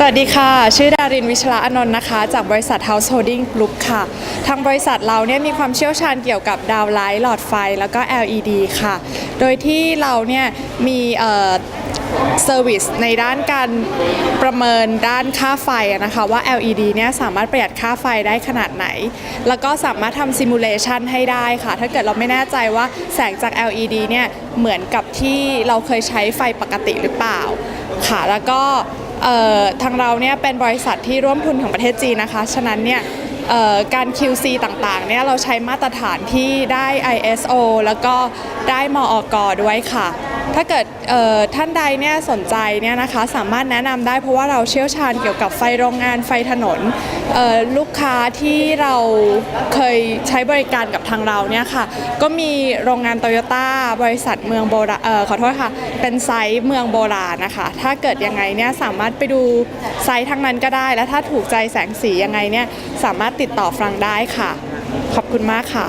สวัสดีค่ะ ชื่อดารินวิชลาอนนท์นะคะ จากบริษัท House Holding Group ค่ะ ทางบริษัทเราเนี่ยมีความเชี่ยวชาญเกี่ยวกับดาวไลท์หลอดไฟแล้วก็ LED ค่ะ โดยที่เราเนี่ยมีเออเซอร์วิสในด้านการประเมินด้านค่าไฟนะคะว่า LED เนี่ยสามารถประหยัดค่าไฟได้ขนาดไหน แล้วก็สามารถทำซิมูเลชันให้ได้ค่ะ ถ้าเกิดเราไม่แน่ใจว่าแสงจาก LED เนี่ยเหมือนกับที่เราเคยใช้ไฟปกติหรือเปล่าค่ะแล้วก็ ทางเราเนี่ยเป็นบริษัทที่ร่วมทุนของประเทศจีนนะคะ ฉะนั้นเนี่ยการ QC ต่างๆ เนี่ยเราใช้มาตรฐานที่ได้ ISO แล้วก็ได้มอกด้วยค่ะ ถ้าเกิดท่านใดเนี่ยสนใจเนี่ยนะคะสามารถแนะนำได้เพราะว่าเราเชี่ยวชาญเกี่ยวกับไฟโรงงานไฟถนนลูกค้าที่เราเคยใช้บริการกับทางเราเนี่ยค่ะก็มีโรงงานโตโยต้าบริษัทเมืองโบราณขอโทษค่ะเป็นไซต์เมืองโบราณนะคะ ถ้าเกิดยังไงเนี่ยสามารถไปดูไซต์ทั้งนั้นก็ได้ และถ้าถูกใจแสงสียังไงเนี่ยสามารถติดต่อฟรังได้ค่ะ ขอบคุณมากค่ะ